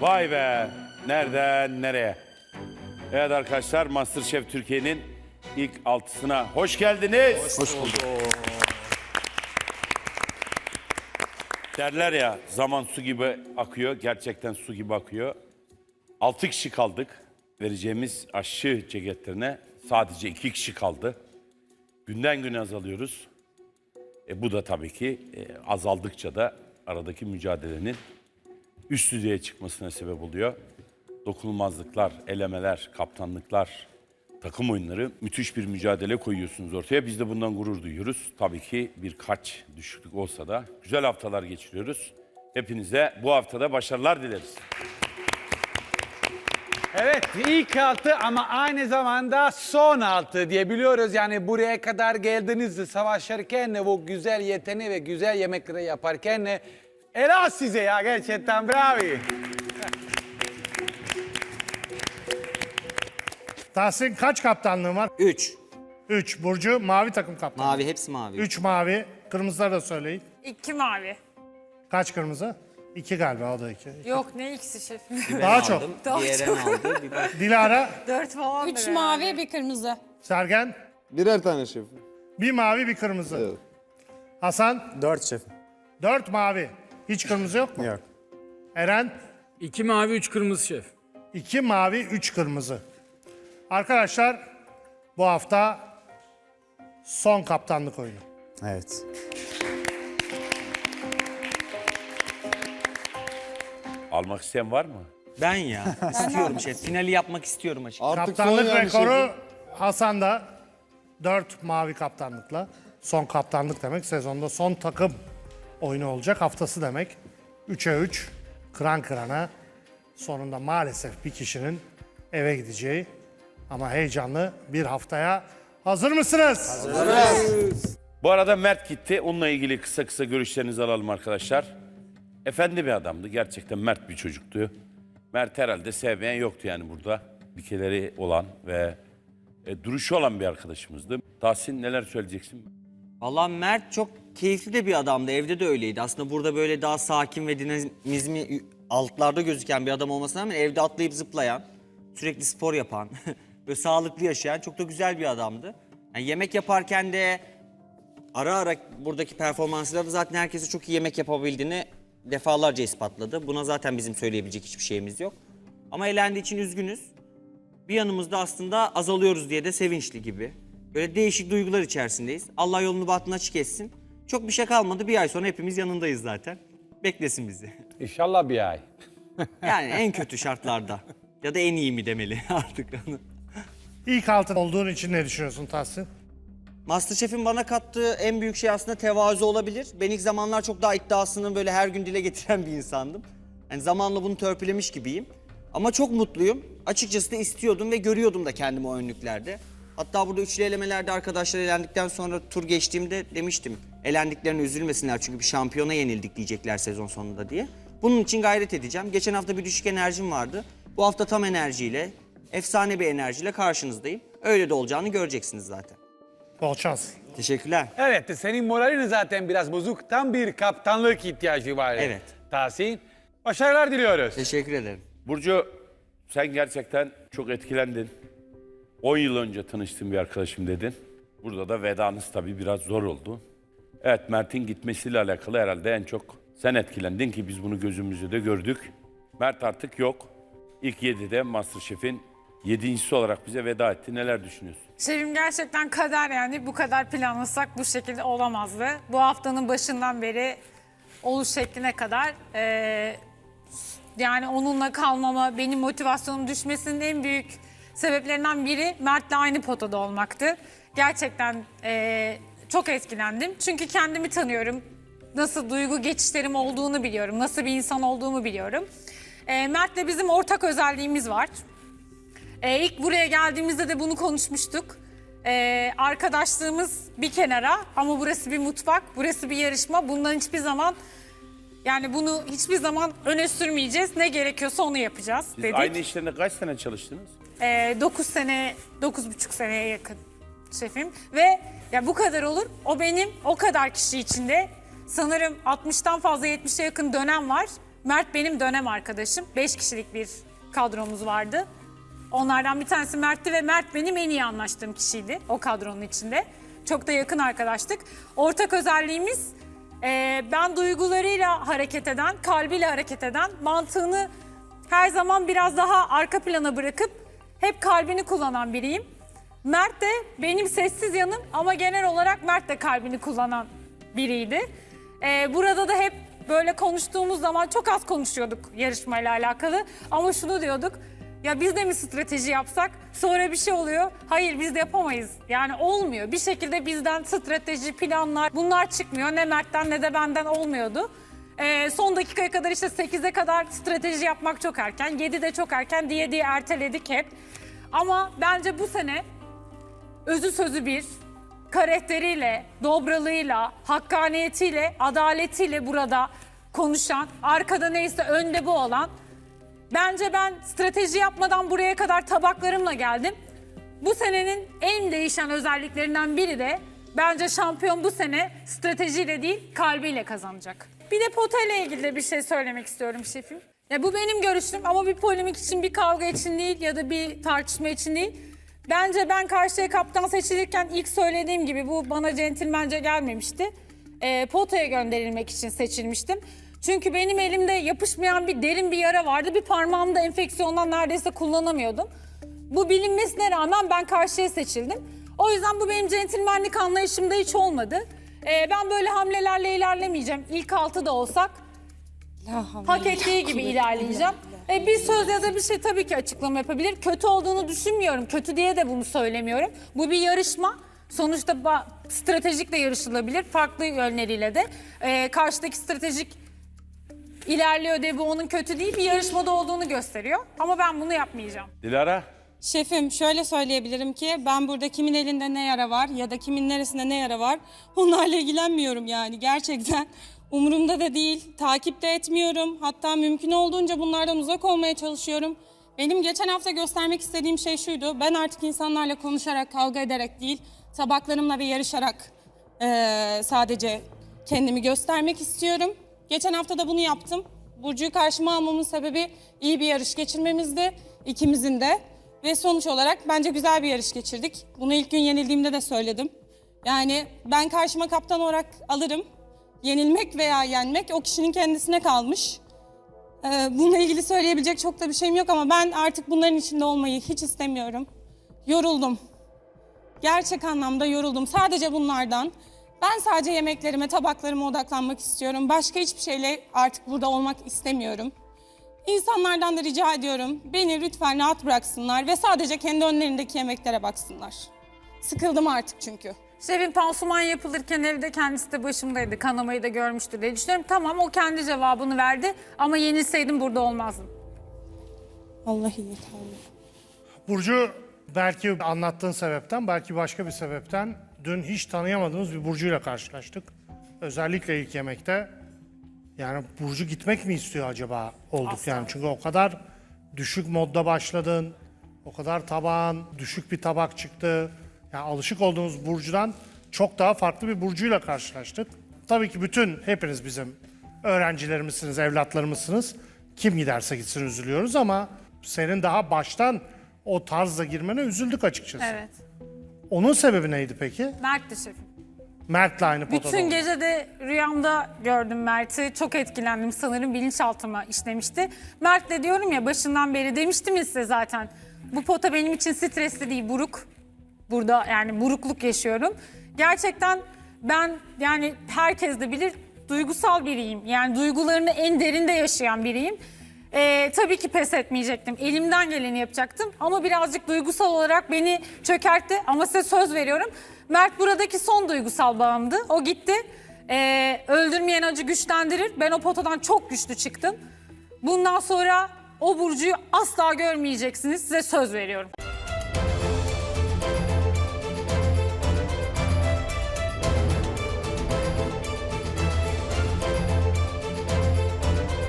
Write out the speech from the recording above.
Vay be. Nereden nereye? Evet arkadaşlar Masterchef Türkiye'nin ilk altısına hoş geldiniz. Hoş bulduk. Derler ya zaman su gibi akıyor. Gerçekten su gibi akıyor. Altı kişi kaldık. Vereceğimiz aşçı ceketlerine sadece iki kişi kaldı. Günden güne azalıyoruz. E, bu da tabii ki e, azaldıkça da aradaki mücadelenin üst düzeye çıkmasına sebep oluyor. Dokunulmazlıklar, elemeler, kaptanlıklar, takım oyunları müthiş bir mücadele koyuyorsunuz ortaya. Biz de bundan gurur duyuyoruz. Tabii ki birkaç düşüklük olsa da güzel haftalar geçiriyoruz. Hepinize bu haftada başarılar dileriz. Evet ilk altı ama aynı zamanda son altı diye biliyoruz. Yani buraya kadar geldiniz savaşırken bu güzel yeteneği ve güzel yemekleri yaparken helal size ya gerçekten bravo. Tahsin kaç kaptanlığın var? 3. 3. Burcu mavi takım kaptanı. Mavi hepsi mavi. 3 mavi. Kırmızıları da söyleyin. İki mavi. Kaç kırmızı? 2 galiba o da 2. Yok ne ikisi şefim. Daha çok. Aldım. Bir Eren aldı. Bir. Dilara, Dört falan. Üç mavi, bir kırmızı. Sergen. Birer tane şef. Bir mavi bir kırmızı. Evet. Hasan. Dört şef. 4 mavi. Hiç kırmızı yok mu? Yok. Eren. İki mavi, üç kırmızı şef. 2 mavi 3 kırmızı. Arkadaşlar bu hafta son kaptanlık oyunu. Evet. Almak isteyen var mı? Ben ya. istiyorum şef. Finali yapmak istiyorum açıkçası. Artık son Kaptanlık yani rekoru şefim. Hasan'da 4 mavi kaptanlıkla. Son kaptanlık demek sezonda son takım oyunu olacak haftası demek. 3'e 3 kıran kırana sonunda maalesef bir kişinin eve gideceği ama heyecanlı bir haftaya hazır mısınız? Bu arada Mert gitti. Onunla ilgili kısa kısa görüşlerinizi alalım arkadaşlar. Efendi bir adamdı. Gerçekten Mert bir çocuktu. Mert herhalde sevmeyen yoktu yani burada. Bikeleri olan ve e, duruşu olan bir arkadaşımızdı. Tahsin neler söyleyeceksin? Valla Mert çok keyifli de bir adamdı. Evde de öyleydi. Aslında burada böyle daha sakin ve dinamizmi altlarda gözüken bir adam olmasına rağmen evde atlayıp zıplayan, sürekli spor yapan, böyle sağlıklı yaşayan çok da güzel bir adamdı. Yani yemek yaparken de ara ara buradaki performansıyla da zaten herkese çok iyi yemek yapabildiğini defalarca ispatladı. Buna zaten bizim söyleyebilecek hiçbir şeyimiz yok. Ama elendiği için üzgünüz. Bir yanımızda aslında azalıyoruz diye de sevinçli gibi. Böyle değişik duygular içerisindeyiz. Allah yolunu bahtını açık etsin. Çok bir şey kalmadı. Bir ay sonra hepimiz yanındayız zaten. Beklesin bizi. İnşallah bir ay. Yani en kötü şartlarda. Ya da en iyi mi demeli artık onu. İlk altın olduğun için ne düşünüyorsun Tahsin? Masterchef'in bana kattığı en büyük şey aslında tevazu olabilir. Ben ilk zamanlar çok daha iddiasını böyle her gün dile getiren bir insandım. Yani zamanla bunu törpülemiş gibiyim. Ama çok mutluyum. Açıkçası da istiyordum ve görüyordum da kendimi o önlüklerde. Hatta burada üçlü elemelerde arkadaşlar elendikten sonra tur geçtiğimde demiştim. Elendiklerine üzülmesinler çünkü bir şampiyona yenildik diyecekler sezon sonunda diye. Bunun için gayret edeceğim. Geçen hafta bir düşük enerjim vardı. Bu hafta tam enerjiyle, efsane bir enerjiyle karşınızdayım. Öyle de olacağını göreceksiniz zaten. Bol şans. Teşekkürler. Evet senin moralin zaten biraz bozuk. Tam bir kaptanlık ihtiyacı var. Evet. Tahsin. Başarılar diliyoruz. Teşekkür ederim. Burcu sen gerçekten çok etkilendin. 10 yıl önce tanıştığım bir arkadaşım dedin. Burada da vedanız tabii biraz zor oldu. Evet Mert'in gitmesiyle alakalı herhalde en çok sen etkilendin ki biz bunu gözümüzde de gördük. Mert artık yok. İlk 7'de Masterchef'in yedincisi olarak bize veda etti. Neler düşünüyorsun? Şefim gerçekten kader yani bu kadar planlasak bu şekilde olamazdı. Bu haftanın başından beri oluş şekline kadar eee, yani onunla kalmama, benim motivasyonum düşmesinin en büyük sebeplerinden biri Mert'le aynı potada olmaktı. Gerçekten eee, çok etkilendim. Çünkü kendimi tanıyorum. Nasıl duygu geçişlerim olduğunu biliyorum. Nasıl bir insan olduğumu biliyorum. Eee Mert'le bizim ortak özelliğimiz var. Ee, ilk buraya geldiğimizde de bunu konuşmuştuk. Ee, arkadaşlığımız bir kenara ama burası bir mutfak, burası bir yarışma. Bundan hiçbir zaman yani bunu hiçbir zaman öne sürmeyeceğiz. Ne gerekiyorsa onu yapacağız Siz dedik. aynı işlerinde kaç sene çalıştınız? Ee, 9 sene, 9,5 seneye yakın şefim. Ve ya bu kadar olur. O benim o kadar kişi içinde. Sanırım 60'tan fazla 70'e yakın dönem var. Mert benim dönem arkadaşım. Beş kişilik bir kadromuz vardı. Onlardan bir tanesi Mert'ti ve Mert benim en iyi anlaştığım kişiydi o kadronun içinde. Çok da yakın arkadaştık. Ortak özelliğimiz e, ben duygularıyla hareket eden, kalbiyle hareket eden, mantığını her zaman biraz daha arka plana bırakıp hep kalbini kullanan biriyim. Mert de benim sessiz yanım ama genel olarak Mert de kalbini kullanan biriydi. Ee, burada da hep böyle konuştuğumuz zaman çok az konuşuyorduk yarışmayla alakalı. Ama şunu diyorduk, ya biz de mi strateji yapsak? Sonra bir şey oluyor, hayır biz de yapamayız. Yani olmuyor. Bir şekilde bizden strateji, planlar bunlar çıkmıyor. Ne Mert'ten ne de benden olmuyordu. Ee, son dakikaya kadar işte 8'e kadar strateji yapmak çok erken, 7'de çok erken diye diye erteledik hep. Ama bence bu sene özü sözü bir, karakteriyle, dobralığıyla, hakkaniyetiyle, adaletiyle burada konuşan, arkada neyse önde bu olan. Bence ben strateji yapmadan buraya kadar tabaklarımla geldim. Bu senenin en değişen özelliklerinden biri de bence şampiyon bu sene stratejiyle değil kalbiyle kazanacak. Bir de pota ile ilgili de bir şey söylemek istiyorum şefim. Ya bu benim görüşüm ama bir polemik için, bir kavga için değil ya da bir tartışma için değil. Bence ben karşıya kaptan seçilirken ilk söylediğim gibi bu bana centilmence gelmemişti. Ee, potaya gönderilmek için seçilmiştim. Çünkü benim elimde yapışmayan bir derin bir yara vardı. Bir parmağımda enfeksiyondan neredeyse kullanamıyordum. Bu bilinmesine rağmen ben karşıya seçildim. O yüzden bu benim centilmenlik anlayışımda hiç olmadı. Ee, ben böyle hamlelerle ilerlemeyeceğim. İlk altı da olsak hak ettiği gibi ilerleyeceğim. E, bir söz ya da bir şey tabii ki açıklama yapabilir. Kötü olduğunu düşünmüyorum. Kötü diye de bunu söylemiyorum. Bu bir yarışma. Sonuçta ba- stratejikle yarışılabilir. Farklı yönleriyle de. E, karşıdaki stratejik ilerliyor diye bu onun kötü değil. Bir yarışmada olduğunu gösteriyor. Ama ben bunu yapmayacağım. Dilara? Şefim şöyle söyleyebilirim ki ben burada kimin elinde ne yara var ya da kimin neresinde ne yara var onlarla ilgilenmiyorum yani gerçekten. Umurumda da değil, takip de etmiyorum. Hatta mümkün olduğunca bunlardan uzak olmaya çalışıyorum. Benim geçen hafta göstermek istediğim şey şuydu. Ben artık insanlarla konuşarak, kavga ederek değil, tabaklarımla ve yarışarak eee, sadece kendimi göstermek istiyorum. Geçen hafta da bunu yaptım. Burcu'yu karşıma almamın sebebi iyi bir yarış geçirmemizdi. ikimizin de. Ve sonuç olarak bence güzel bir yarış geçirdik. Bunu ilk gün yenildiğimde de söyledim. Yani ben karşıma kaptan olarak alırım. Yenilmek veya yenmek o kişinin kendisine kalmış. Ee, bununla ilgili söyleyebilecek çok da bir şeyim yok ama ben artık bunların içinde olmayı hiç istemiyorum. Yoruldum. Gerçek anlamda yoruldum. Sadece bunlardan. Ben sadece yemeklerime, tabaklarıma odaklanmak istiyorum. Başka hiçbir şeyle artık burada olmak istemiyorum. İnsanlardan da rica ediyorum. Beni lütfen rahat bıraksınlar ve sadece kendi önlerindeki yemeklere baksınlar. Sıkıldım artık çünkü. Şefin pansuman yapılırken evde kendisi de başımdaydı. Kanamayı da görmüştü diye düşünüyorum. Tamam o kendi cevabını verdi ama yenilseydim burada olmazdım. Vallahi yeterli. Burcu belki anlattığın sebepten, belki başka bir sebepten dün hiç tanıyamadığımız bir Burcu'yla karşılaştık. Özellikle ilk yemekte. Yani Burcu gitmek mi istiyor acaba olduk yani. Çünkü o kadar düşük modda başladın. O kadar tabağın, düşük bir tabak çıktı. Yani alışık olduğumuz Burcu'dan çok daha farklı bir Burcu'yla karşılaştık. Tabii ki bütün hepiniz bizim öğrencilerimizsiniz, evlatlarımızsınız. Kim giderse gitsin üzülüyoruz ama senin daha baştan o tarzla girmene üzüldük açıkçası. Evet. Onun sebebi neydi peki? Mert'ti şefim. Mert'le aynı potada Bütün olmak. gece de rüyamda gördüm Mert'i. Çok etkilendim sanırım bilinçaltıma işlemişti. Mert de diyorum ya başından beri demiştim ya size zaten. Bu pota benim için stresli değil buruk. Burada yani burukluk yaşıyorum. Gerçekten ben yani herkes de bilir duygusal biriyim. Yani duygularını en derinde yaşayan biriyim. Ee, tabii ki pes etmeyecektim. Elimden geleni yapacaktım. Ama birazcık duygusal olarak beni çökertti. Ama size söz veriyorum. Mert buradaki son duygusal bağımdı. O gitti. Ee, öldürmeyen acı güçlendirir. Ben o potadan çok güçlü çıktım. Bundan sonra o Burcu'yu asla görmeyeceksiniz. Size söz veriyorum.